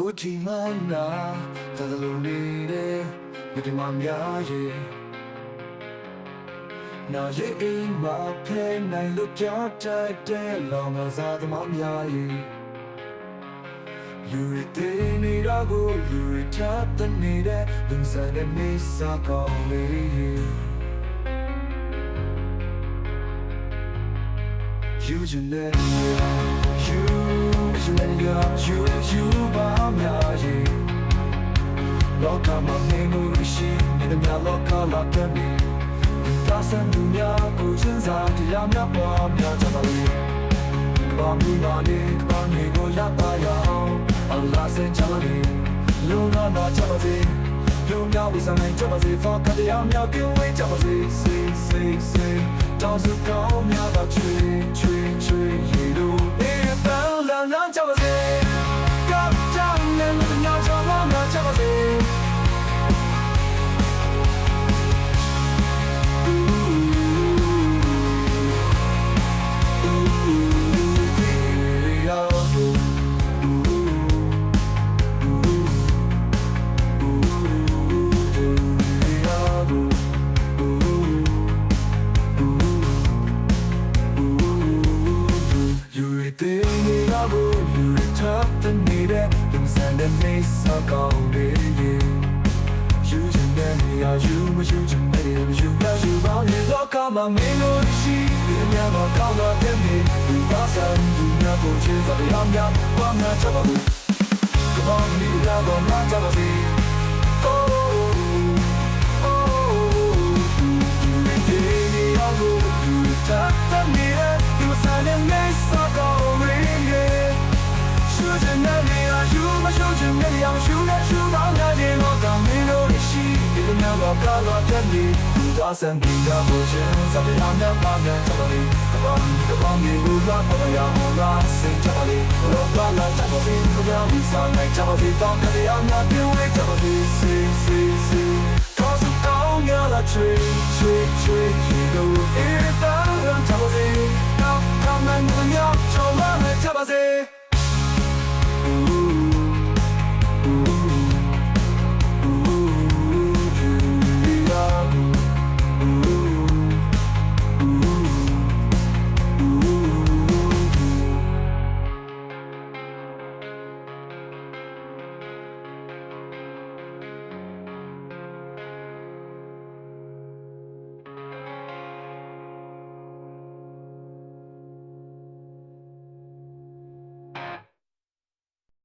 ကိုတီမနာတဒလုံးနေတဲ့ဒီဒီမများရဲ့နာရဲ့အိမ်မှာဖဲနိုင်လို့ကြောက်တဲ့တဲ့လောင်ငါစားသမားများရဲ့လူတွေတင်းနေတော့ကိုလူတွေချတဲ့နေတဲ့လူစားတဲ့မိစားကောင်းလေးရဲ့ You you let me you you let me ယူရတဲ့နေရာကိုယူရထပ်တဲ့နေတဲ့လူစံတဲ့နေစာကောင်းလေးရေယူချင်တဲ့နေရာယူမယူချင်တဲ့နေရာမယူရယူပါလေလောကမှာမင်းတို့ရှိဒီညမှာကောင်းတဲ့နေဒီပါစံဒီညကိုချစ်တဲ့အောင်များဘာမှချပါဘူး Come on, me love on my jealousy. Bazen dünyamızı Zabıram yapmamda Çabali Kafam kafam bir bulak Ama yağmurlar